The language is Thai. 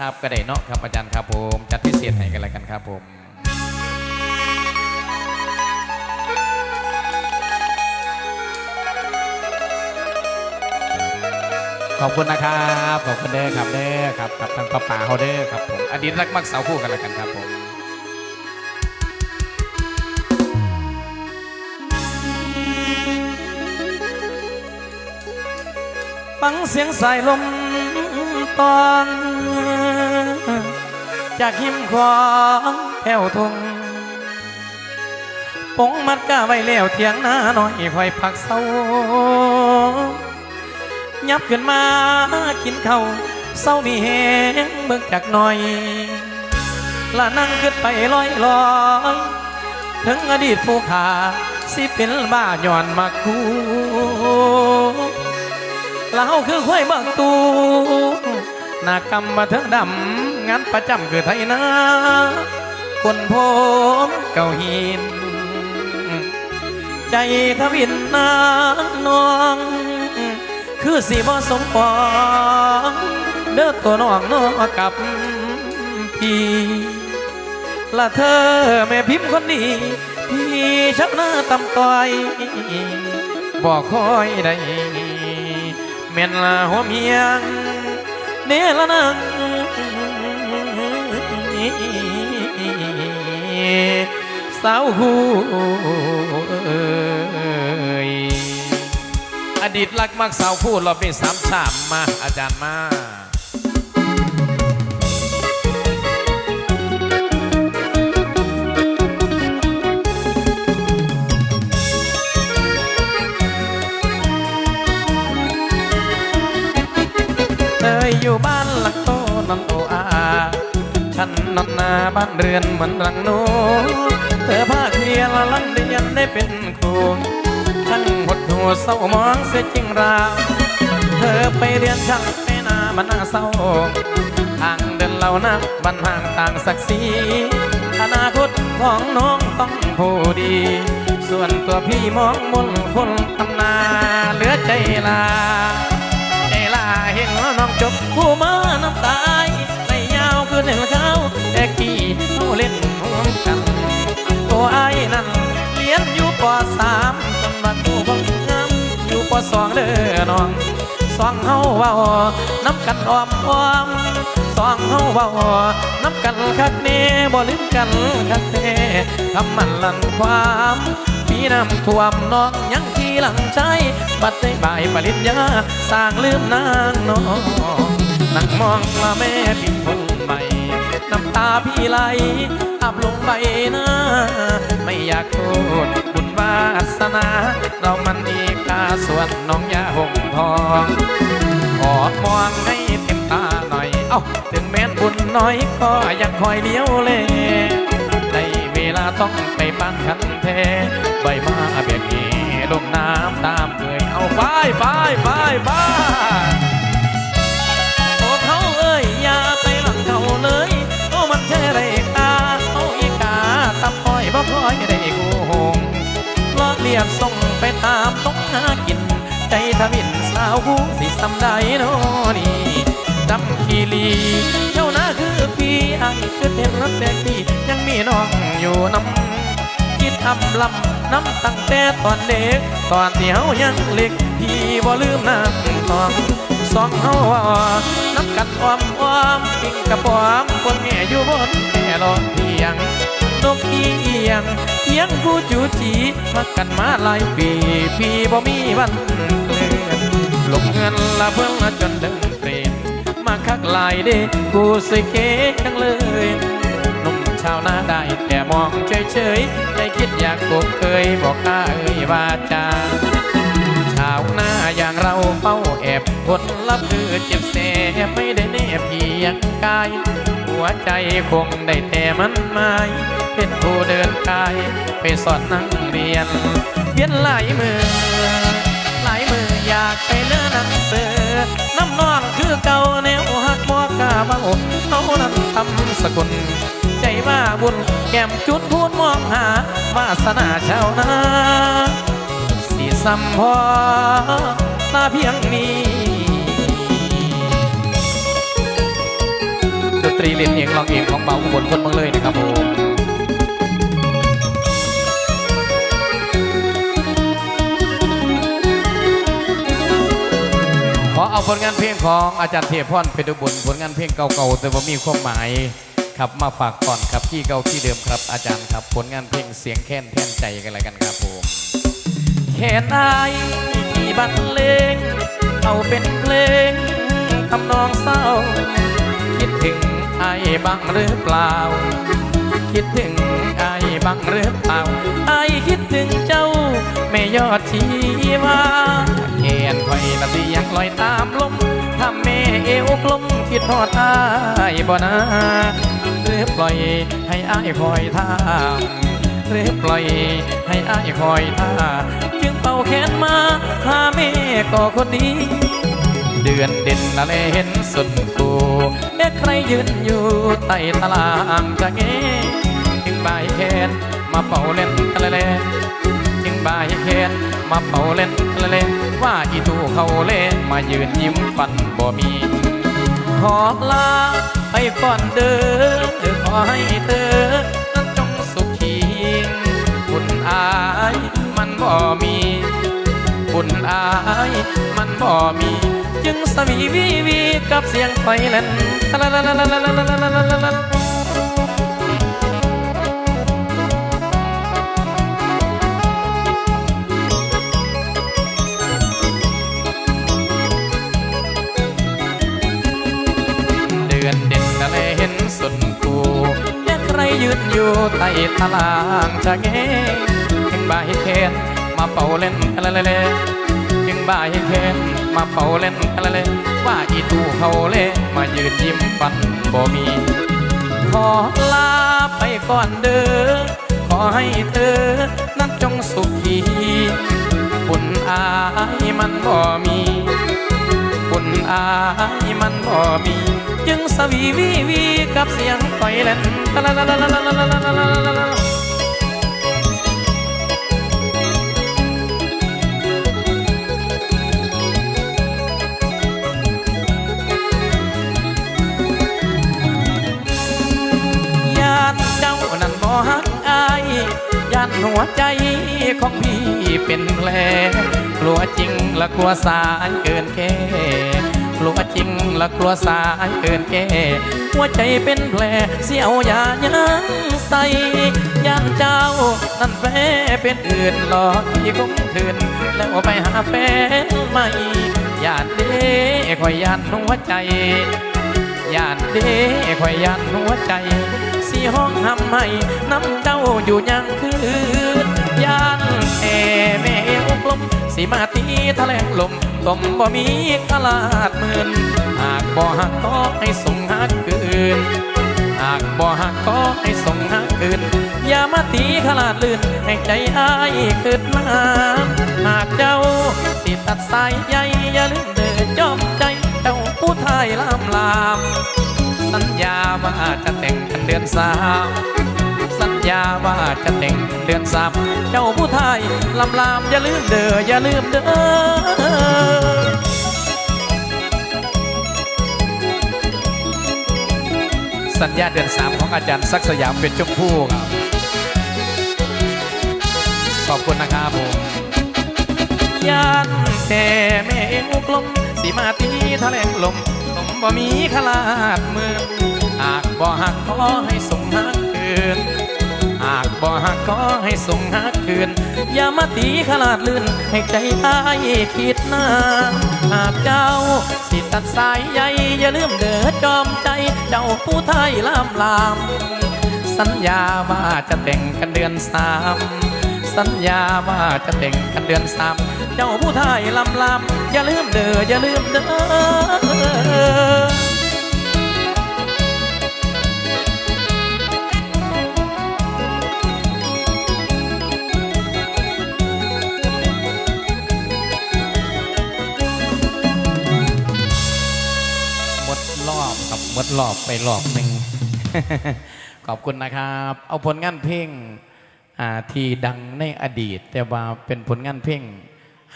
ครับก็ได้เนาะครับอาจารย์ครับผมจัดพิเศษให้กันแล้วกันครับผมขอบคุณนะครับขอบคุณเด้อครับเด้อครับกับทางป้าป่าเขาเด้อครับผมอดีตรักมักสาวคู่กันล้วกันครับผมฟังเสียงสายลมตอน จากหิมของแผ่วทงปงมัดก้าไว้แล้วเทียงหน้าหน่อยพอยผักเศร้ายับขึ้นมากินข้าวเศร้ามีแหงเบิกจากหน่อยละนั่งขึ้นไปลอยลอยถึงอดีตผู้ขาสิเป็นบ้าย้อนมาคูเราคือห้วยบางตูหน้ากรรมมาเถิงดำ งานประจำคือไทยนาคนผมเก่าหิน ใจทวินนางนอง คือสีบ่สมปองเด้อตัวน้องน้องกับพี่ละเธอแม่พิมพ์คนนี้ พี่ชักหน้าตำต้อยบอกคอยได้เม่นละหัวเมียงเนละนัง สาวหูเอ้ยอดีตรักมักสาวคู่รอบนี้สามสามมาอาจารย์มาเธออยู่บ้านหลังโตนันโตอ ฉันนอนนาบ้านเรือนเหมือนรังโนเธอภาคเรียนละลังเรียนได้เป็นครูทั้งหดหัวเศร้ามองเสียจริงราวเธอไปเรียนช่างไม่นามันน่าเศร้าทางเดินเรานับบันห่างต่างศักดิ์ศรีอนาคตของน้องต้องผู้ดี ส่วนตัวพี่มองมนคนทำนาเหลือใจลาใจลาเห็นว่าน้องจบคู่มาน้ำตา สามจนมาคู่บังงามอยู่ปสองเด้อน้องสองเฮาเว้าน้ำกันอ้อมอ้อมสองเฮาเว้าน้ำกันคักเน่บ่ลืมกันคักแท้คำมันลันความพี่น้ำท่วมน้องยังที่หลังใจบัดได้บ่ายปริญญาสร้างลืมนางน้องนั่งมองละแม่พิมพ์คงใหม่ น้ำตาพี่ไหลอาบลงใบหน้าไม่อยากโทษบุญวาสนา เรามันอีกาส่วนน้องยาหงทองขอมองให้เต็มตาหน่อย เอ้า ถึงแม้นบุญน้อยก็ยังคอยเลี้ยวเลในเวลาต้องไปบ้านคันเทใบมาเบียดนี้ลงน้ำตามเคยเอาไปไปไปไป บส่งไปตามต้องหากิน ใจทวินสาวผู้สิสำได้โนนี่ดำขีลี เจ้าหน้าคือพี่ไอ้คือเทนรักแบกที่ยังมีน้องอยู่น้ำคิดอำลำน้ำตั้งแต่ตอนเด็ก ตอนเที่เฮายังเล็ก พี่บ่ลืมน้ำตองสองเฮาว่าน้ำกันความความปิงกระป๋อมคนแง่อยู่บนแค่รอเพียงนกเอี ยงเอียงผู้จูจีพักกันมาหลายปี พี่บ่มีวันเลือนลงเงินละเพิ่งละจนเดินเตรนมาคักหลายเด้กูสิเก๋จังเลยหนุ่มชาวนาได้แต่มองเฉยๆใจคิดอยากกบเคยบอกข้าเอ่ยวาจาชาวนาอย่างเราเฝ้าแอบผลลัพธ์คือเจ็บแสบไม่ได้แนบเพียงกาย วใจคงได้แต่มันหมายเป็นผู้เดินกาย ไปสอนนั่งเรียนเวียนหลายมือ หลายมืออยากไปเลือนังเสือน้ำนองคือเก่าแนวหักบ่กาเบาเขานั้นทำสกุล ใจว่าบุญแก้มจุดพูดมองหาวาสนาชาวนาสีสัมพอตาเพียงนี้ รีเล่นเองร้องเองของเบาอุบลคนเมืองเลยนะครับผมขอเอาผลงานเพลงของอาจารย์เทพพรเพชรบุญผลงานเพลงเก่าๆแต่ว่ามีความหมายครับมาฝากก่อนครับที่เก่าที่เดิมครับ อาจารย์ครับผลงานเพลงเสียงแค้นแท่นใจกันอะไรกันครับผมแค่นายที่บรรเลงเอาเป็นเพลงทำนองเศร้าคิดถึง ไอ้บ้างหรือเปล่า คิดถึงไอ้บ้างหรือเปล่า ไอ้คิดถึงเจ้าไม่ยอดชีวาแขนคอยละเสียงลอยตามลมทำแม่เอวกลมคิดทอดอ้ายบ่นาหรือปล่อยให้อ้ายคอยท่าหรือปล่อยให้อ้ายคอยท่าจึงเป่าแขนมาหาแม่ก็คนดีเดือนเด่นละเลเห็นสุดกู เอ๊ะใครยืนอยู่ใต้ตารางจะเงี้จึงบ่ายแคนมาเป่าเล่นตะลเลจึงบ่ายแคนมาเป่าเล่นตะลเลว่าอีตูเขาเล่นมายืนยิ้มฟันบ่มีขอลาไปก่อนเด้อขอให้เธอนั้นจงสุขีบุญอายมันบ่มีบุญอายมันบ่มี จึงสวีวีวีกับเสียงไฟแลนเดือนเด่นทะเลเห็นสุนกูยังใครยืนอยู่ใต้ตะลางจะเงยยังบ่ายเทนมาเป่าเล่นละละเลถึงบ่ายเทน มาเป่าเล่นละลเลว่าอีตู่เขาเล่มายืนยิ้มฟันบ่มี ขอลาไปก่อนเด้อขอให้เธอนั้นจงสุขีบุญอายมันบ่มีบุญอายมันบ่มี จึงสวีวีวีกับเสียงไฟเล่นตะละละละละละละละละ หัวใจของพี่เป็นแผลกลัวจริงและกลัวสายเกินแค่กลัวจริงและกลัวสายเกินแก่หัวใจเป็นแผลเสียวยายังใส่ยานเจ้านั่นแผลเป็นอื่นหลอกที่คงคืนแล้วไปหาแฟนใหม่ยาเด้คอยยานหัวใจยาเด้คอยยานหัวใจ สีห้องทำให้น้ำเจ้าอยู่ยังคืนยานแอแม่อุกลมสีมาตีทะเลงลมลมบ่มีขลาดมื่นหากบ่หักก็ให้ส่งหักคืนหากบ่หักก็ให้ส่งหักคืนอย่ามาตีขลาดลื่นให้ใจอ้ายขึ้นมาหากเจ้าสิดตัดสายใยอย่าลืมเดินจอมใจเจ้าผู้ไทยลามลาม สัญญาว่าจะแต่งกันเดือนสามสัญญาว่าจะแต่งเดือนสามเจ้าผู้ไทยลำลามอย่าลืมเด้ออย่าลืมเด้อสัญญาเดือนสามของอาจารย์ศักสยามเป็นชมพู่ครับ ขอบคุณนะครับผมยานแต่แม่เองอุกลมสีมาตีทะเลงลม มบ่มีขลาดมือหากบ่หักขอให้ส่งหักคืน หากบ่หักขอให้ส่งหักคืน อย่ามาตีขลาดลื่นให้ใจอ้ายคิดนานหากเจ้าสิตัดสายใยอย่าลืมเด้อจอมใจเจ้าผู้ไทยลามลาม สัญญาว่าจะแต่งกันเดือนสามสัญญาว่าจะแต่งกันเดือนสาม เจ้าผู้ไทยลำลำอย่าลืมเด้ออย่าลืมเด้อหมดรอบครับหมดรอบไปรอบหนึ่งขอบคุณนะครับ เอาผลงานเพลงที่ดังในอดีต แต่ว่าเป็นผลงานเพลง